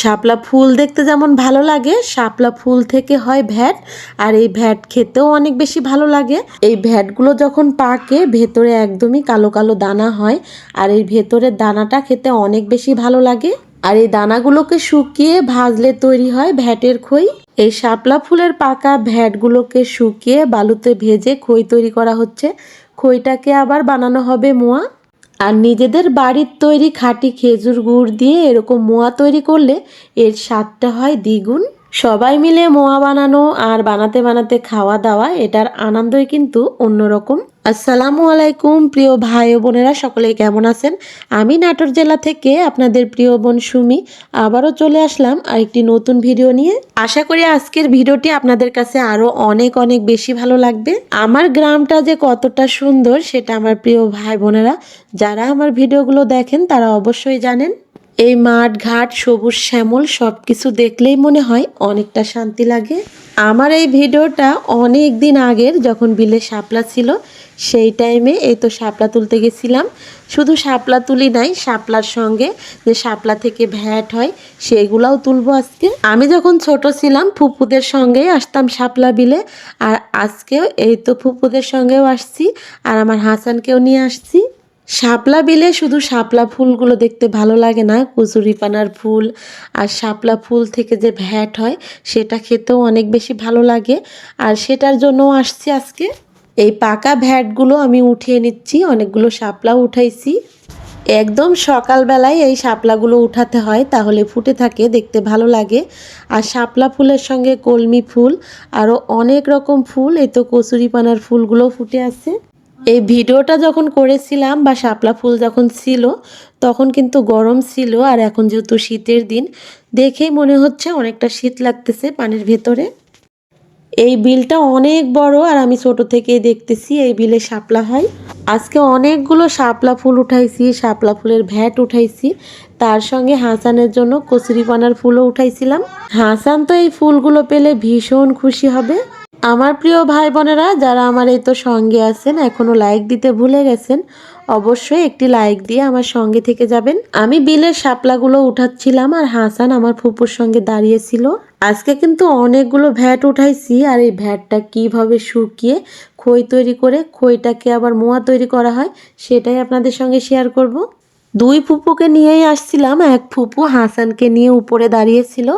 শাপলা ফুল দেখতে যেমন ভালো লাগে, শাপলা ফুল থেকে হয় ভ্যাট, আর এই ভ্যাট খেতেও অনেক বেশি ভালো লাগে। এই ভ্যাটগুলো যখন পাকে, ভেতরে একদমই কালো কালো দানা হয়, আর এই ভেতরের দানাটা খেতে অনেক বেশি ভালো লাগে। আর এই দানাগুলোকে শুকিয়ে ভাজলে তৈরি হয় ভ্যাটের খই। এই শাপলা ফুলের পাকা ভ্যাটগুলোকে শুকিয়ে বালুতে ভেজে খই তৈরি করা হচ্ছে। খইটাকে আবার বানানো হবে মোয়া। আর নিজেদের বাড়ির তৈরি খাঁটি খেজুর গুড় দিয়ে এরকম মোয়া তৈরি করলে এর স্বাদটা হয় দ্বিগুণ। সবাই মিলে মোয়া বানানো আর বানাতে বানাতে খাওয়া দাওয়া, এটার আনন্দই কিন্তু অন্যরকম। আসসালামু আলাইকুম, প্রিয় ভাই বোনেরা, সকলে কেমন আছেন? আমি নাটোর জেলা থেকে আপনাদের প্রিয় বোন সুমি। আবারও চলে আসলাম আরেকটি নতুন ভিডিও নিয়ে। আশা করি আজকের ভিডিওটি আপনাদের কাছে আরও অনেক অনেক বেশি ভালো লাগবে। আমার গ্রামটা যে কতটা সুন্দর, সেটা আমার প্রিয় ভাই বোনেরা, যারা আমার ভিডিওগুলো দেখেন, তারা অবশ্যই জানেন। এই মাঠ, ঘাট, সবুজ শ্যামল সব কিছু দেখলেই মনে হয় অনেকটা শান্তি লাগে। আমার এই ভিডিওটা অনেক দিন আগের, যখন বিলে শাপলা ছিল সেই টাইমে এই তো শাপলা তুলতে গেছিলাম। শুধু শাপলা তুলি নাই, শাপলার সঙ্গে যে শাপলা থেকে ভ্যাট হয়, সেগুলাও তুলবো আজকে। আমি যখন ছোট ছিলাম, ফুপুদের সঙ্গেই আসতাম শাপলা বিলে, আর আজকেও এই তো ফুপুদের সঙ্গেও আসছি, আর আমার হাসানকেও নিয়ে আসছি। শাপলা বিলে শুধু শাপলা ফুলগুলো দেখতে ভালো লাগে না কচুরিপানার ফুল আর শাপলা ফুল থেকে যে ভ্যাট হয়, সেটা খেতেও অনেক বেশি ভালো লাগে। আর সেটার জন্যও আসছি আজকে। এই পাকা ভ্যাটগুলো আমি উঠিয়ে নিচ্ছি, অনেকগুলো শাপলাও উঠাইছি। একদম সকালবেলায় এই শাপলাগুলো উঠাতে হয়, তাহলে ফুটে থাকে, দেখতে ভালো লাগে। আর শাপলা ফুলের সঙ্গে কলমি ফুল, আরও অনেক রকম ফুল, এই তো কচুরিপানার ফুলগুলো ফুটে আছে। এই ভিডিওটা যখন করেছিলাম বা শাপলা ফুল যখন ছিল, তখন কিন্তু গরম ছিল আর এখন যেহেতু শীতের দিন, দেখেই মনে হচ্ছে অনেকটা শীত লাগতেছে পানির ভেতরে। এই বিলটা অনেক বড় আর আমি ছোট থেকেই দেখতেছি এই বিলে শাপলা হয়। আজকে অনেকগুলো শাপলা ফুল উঠাইছি, শাপলা ফুলের ভ্যাট উঠাইছি। তার সঙ্গে হাসানের জন্য কচুরিপানার ফুলও উঠাইছিলাম। হাসান তো এই ফুলগুলো পেলে ভীষণ খুশি হবে। আমার প্রিয় ভাই বোনেরা, যারা আমার এই তো সঙ্গে আছেন, এখনও লাইক দিতে ভুলে গেছেন অবশ্যই একটি লাইক দিয়ে আমার সঙ্গে থেকে যাবেন। আমি বিলের শাপলাগুলো উঠাচ্ছিলাম আর হাসান আমার ফুপুর সঙ্গে দাঁড়িয়েছিল। আজকে কিন্তু অনেকগুলো ভ্যাট উঠাইছি আর এই ভ্যাটটা কীভাবে শুকিয়ে খই তৈরি করে খইটাকে আবার মোয়া তৈরি করা হয় সেটাই আপনাদের সঙ্গে শেয়ার করব। দুই ফুপুকে নিয়েই আসছিলাম, এক ফুপু হাসানকে নিয়ে উপরে দাঁড়িয়েছিল,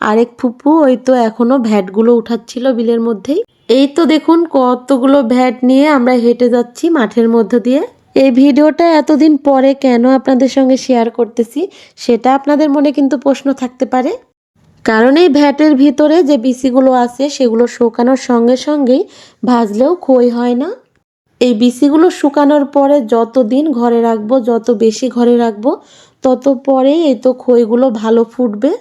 আরেক ফুপু ওই তো এখনও ভ্যাটগুলো উঠাচ্ছিল বিলের মধ্যেই। এই তো দেখুন কতগুলো ভ্যাট নিয়ে আমরা হেঁটে যাচ্ছি মাঠের মধ্য দিয়ে। এই ভিডিওটা এতদিন পরে কেন আপনাদের সঙ্গে শেয়ার করতেছি, সেটা আপনাদের মনে কিন্তু প্রশ্ন থাকতে পারে। কারণ এই ভ্যাটের ভিতরে যে বিসিগুলো আছে, সেগুলো শুকানোর সঙ্গে সঙ্গেই ভাজলেও খই হয় না। এই বিসিগুলো শুকানোর পরে যত দিন ঘরে রাখব, যত বেশি ঘরে রাখব, তত পরে এই তো খইগুলো ভালো ফুটবে।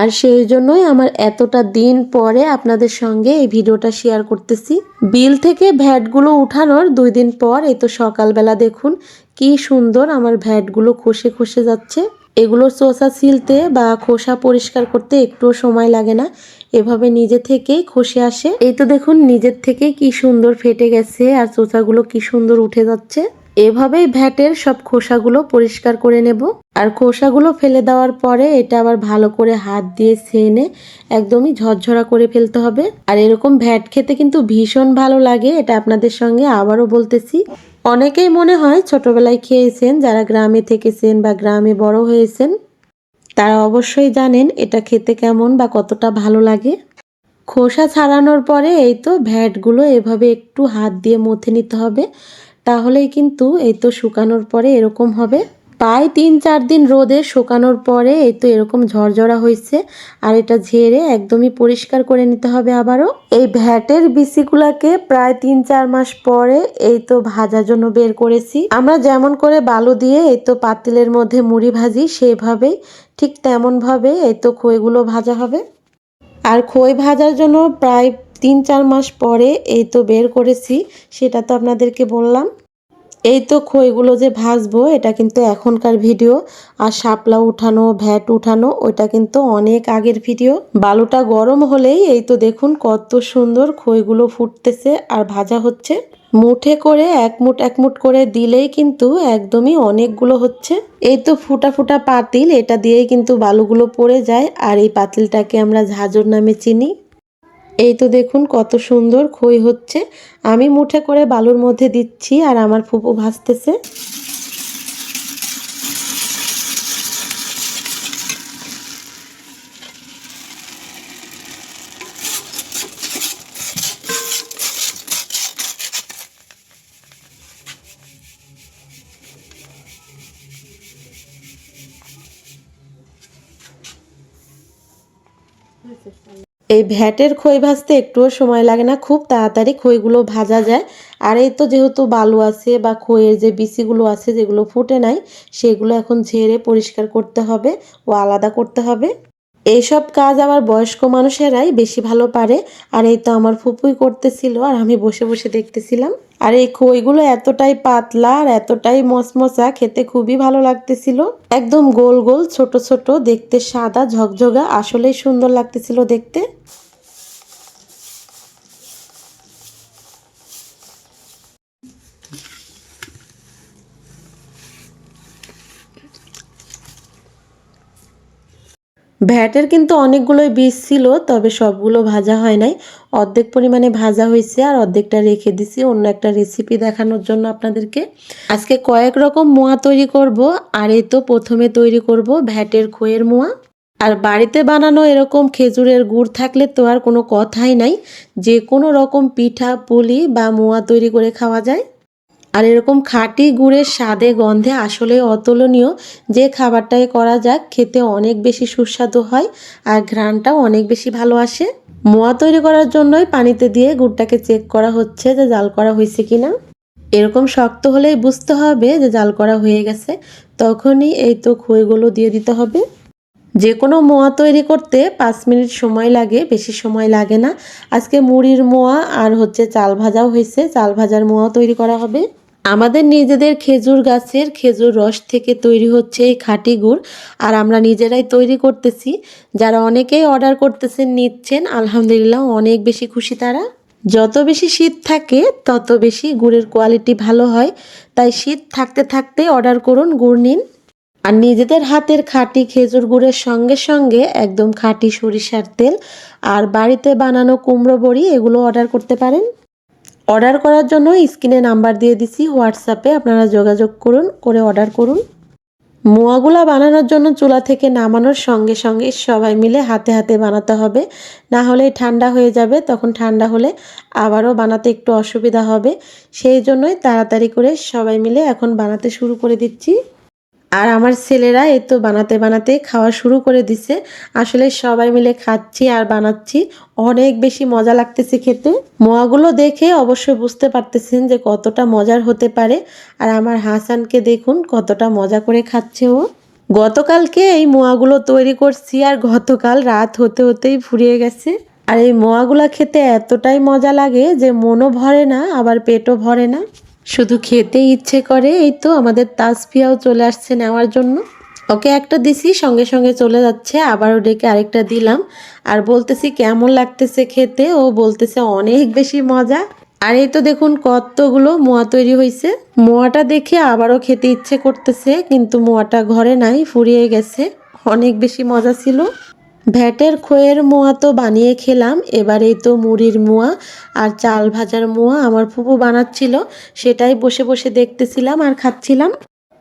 আর সেই জন্যই আমার এতটা দিন পরে আপনাদের সঙ্গে এই ভিডিওটা শেয়ার করতেছি। বিল থেকে ভ্যাটগুলো উঠানোর দুই দিন পর, এই তো সকালবেলা দেখুন, কি সুন্দর আমার ভ্যাটগুলো খসে খসে যাচ্ছে। এগুলো চোষা ছিলতে বা খোসা পরিষ্কার করতে একটুও সময় লাগে না। এভাবে নিজে থেকেই খসে আসে। এই তো দেখুন, নিজের থেকেই কি সুন্দর ফেটে গেছে আর চোষাগুলো কি সুন্দর উঠে যাচ্ছে। এভাবেই ভ্যাটের সব খোসাগুলো পরিষ্কার করে নেব। আর খোসাগুলো ফেলে দেওয়ার পরে এটা আবার ভালো করে হাত দিয়ে ছেনে একদমই ঝরঝরা করে ফেলতে হবে। আর এরকম ভ্যাট খেতে কিন্তু ভীষণ ভালো লাগে, এটা আপনাদের সঙ্গে আবারও বলতেছি। অনেকেই মনে হয় ছোটবেলায় খেয়েছেন, যারা গ্রামে থেকেছেন বা গ্রামে বড় হয়েছেন, তারা অবশ্যই জানেন এটা খেতে কেমন বা কতটা ভালো লাগে। খোসা ছাড়ানোর পরে এই তো ভ্যাটগুলো এভাবে একটু হাত দিয়ে মথে নিতে হবে। তাহলেই কিন্তু এই তো শুকানোর পরে এরকম হবে। প্রায় তিন চার দিন রোদে শুকানোর পরে এই তো এরকম ঝরঝরা হয়েছে আর এটা ঝেড়ে একদমই পরিষ্কার করে নিতে হবে আবারও। এই ভ্যাটের বিসিগুলাকে প্রায় তিন চার মাস পরে এই তো ভাজার জন্য বের করেছি। আমরা যেমন করে বালু দিয়ে এই তো পাতিলের মধ্যে মুড়ি ভাজি সেভাবেই ঠিক তেমনভাবে এই তো খইগুলো ভাজা হবে। আর খই ভাজার জন্য প্রায় তিন চার মাস পরে এই তো বের করেছি, সেটা তো আপনাদেরকে বললাম। এই তো খইগুলো যে ভাজবো, এটা কিন্তু এখনকার ভিডিও। আর শাপলা উঠানো, ভ্যাট উঠানো, ওইটা কিন্তু অনেক আগের ভিডিও। বালুটা গরম হলেই, এই তো দেখুন কত সুন্দর খইগুলো ফুটতেছে আর ভাজা হচ্ছে। মুঠে করে এক মুঠ এক মুঠ করে দিলেই কিন্তু একদমই অনেকগুলো হচ্ছে। এই তো ফুটা ফুটা পাতিল, এটা দিয়েই কিন্তু বালুগুলো পড়ে যায়। আর এই পাতিলটাকে আমরা ঝাঁঝর নামে চিনি। এই তো দেখুন কত সুন্দর খই হচ্ছে। আমি মুঠে করে বালুর মধ্যে দিচ্ছি আর আমার ফুপু ভাসতেছে এই ভ্যাটের খই ভাজতে একটুও সময় লাগে না, খুব তাড়াতাড়ি খইগুলো ভাজা যায়। আর এই তো যেহেতু বালু আছে বা খইয়ের যে বিচিগুলো আছে যেগুলো ফুটে নাই, সেগুলো এখন ঝেড়ে পরিষ্কার করতে হবে ও আলাদা করতে হবে। এইসব কাজ আবার বয়স্ক মানুষেরাই বেশি ভালো পারে। আর এই তো আমার ফুপুই করতেছিল আর আমি বসে বসে দেখতেছিলাম। আর এই খইগুলো এতটাই পাতলা আর এতটাই মসমসা খেতে খুবই ভালো লাগতেছিল। একদম গোল গোল, ছোট ছোট, দেখতে সাদা, ঝকঝকা, আসলেই সুন্দর লাগতেছিল দেখতে। ভ্যাটের কিন্তু অনেকগুলোই বীজ ছিল, তবে সবগুলো ভাজা হয় নাই। অর্ধেক পরিমাণে ভাজা হয়েছে আর অর্ধেকটা রেখে দিছি। অন্য একটা রেসিপি দেখানোর জন্য আপনাদেরকে। আজকে কয়েক রকম মোয়া তৈরি করব, আর এই তো প্রথমে তৈরি করব ভ্যাটের খোয়ের মোয়া। আর বাড়িতে বানানো এরকম খেজুরের গুড় থাকলে তো আর কোনো কথাই নাই। যে কোনো রকম পিঠা, পুলি বা মোয়া তৈরি করে খাওয়া যায়। আর এরকম খাঁটি গুড়ের স্বাদে গন্ধে আসলে অতুলনীয়। যে খাবারটাই করা যাক, খেতে অনেক বেশি সুস্বাদু হয় আর ঘ্রাণটাও অনেক বেশি ভালো আসে। মোয়া তৈরি করার জন্যই পানিতে দিয়ে গুড়টাকে চেক করা হচ্ছে যে জাল করা হয়েছে কিনা। এরকম শক্ত হলেই বুঝতে হবে যে জাল করা হয়ে গেছে। তখনই এই তো খইগুলো দিয়ে দিতে হবে। যে কোনো মোয়া তৈরি করতে পাঁচ মিনিট সময় লাগে, বেশি সময় লাগে না। আজকে মুড়ির মোয়া আর হচ্ছে চাল ভাজাও হয়েছে। চাল ভাজার মোয়া তৈরি করা হবে। আমাদের নিজেদের খেজুর গাছের খেজুর রস থেকে তৈরি হচ্ছে এই খাঁটি গুড়, আর আমরা নিজেরাই তৈরি করতেছি। যারা অনেকেই অর্ডার করতেছেন, নিচ্ছেন, আলহামদুলিল্লাহ অনেক বেশি খুশি তারা। যত বেশি শীত থাকে, তত বেশি গুড়ের কোয়ালিটি ভালো হয়। তাই শীত থাকতে থাকতে অর্ডার করুন, গুড় নিন। আর নিজেদের হাতের খাঁটি খেজুর গুড়ের সঙ্গে সঙ্গে একদম খাঁটি সরিষার তেল আর বাড়িতে বানানো কুমড়ো বড়ি, এগুলো অর্ডার করতে পারেন। অর্ডার করার জন্য স্ক্রিনে নাম্বার দিয়ে দিছি, হোয়াটসঅ্যাপে আপনারা যোগাযোগ করুন, করে অর্ডার করুন। মোয়াগুলা বানানোর জন্য চুলা থেকে নামানোর সঙ্গে সঙ্গে সবাই মিলে হাতে হাতে বানাতে হবে। না হলে ঠান্ডা হয়ে যাবে, তখন ঠান্ডা হলে আবারও বানাতে একটু অসুবিধা হবে। সেই জন্যই তাড়াতাড়ি করে সবাই মিলে এখন বানাতে শুরু করে দিচ্ছি। আর আমার ছেলেরা এই তো বানাতে বানাতে খাওয়া শুরু করে দিছে। আসলে সবাই মিলে খাচ্ছি আর বানাচ্ছি। অনেক বেশি মজা লাগতেছে খেতে। মোয়াগুলো দেখে অবশ্যই বুঝতে পারতেছেন যে কতটা মজার হতে পারে। আর আমার হাসানকে দেখুন কতটা মজা করে খাচ্ছে ও। গতকালকে এই মোয়াগুলো তৈরি করছি আর গতকাল রাত হতে হতেই ফুরিয়ে গেছে। আর এই মোয়াগুলা খেতে এতটাই মজা লাগে যে মনও ভরে না, আবার পেটও ভরে না। শুধু খেতে ইচ্ছে করে, এই তো আমাদের তাজপিয়াও চলে আসছে নেওয়ার জন্য। ওকে একটা দিছি, সঙ্গে সঙ্গে চলে যাচ্ছে, আবারও ডেকে আরেকটা দিলাম। আর বলতেছি কেমন লাগতেছে খেতে? ও বলতেছে অনেক বেশি মজা। আর এই তো দেখুন কতগুলো মোয়া তৈরি হয়েছে মোয়াটা দেখে আবারও খেতে ইচ্ছে করতেছে, কিন্তু মোয়াটা ঘরে নাই, ফুরিয়ে গেছে। অনেক বেশি মজা ছিল। ভ্যাটের খোয়ের মোয়া তো বানিয়ে খেলাম, এবারেই তো মুড়ির মোয়া আর চাল ভাজার মোয়া আমার ফুপু বানাচ্ছিল, সেটাই বসে বসে দেখতেছিলাম আর খাচ্ছিলাম।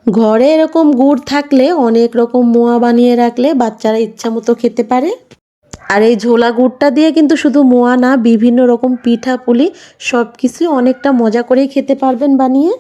ঘরে এরকম গুড় থাকলে, অনেক রকম মোয়া বানিয়ে রাখলে বাচ্চারা ইচ্ছা মতো খেতে পারে। আর এই ঝোলা গুড়টা দিয়ে কিন্তু শুধু মোয়া না, বিভিন্ন রকম পিঠা পুলি সব কিছুই অনেকটা মজা করেই খেতে পারবেন বানিয়ে।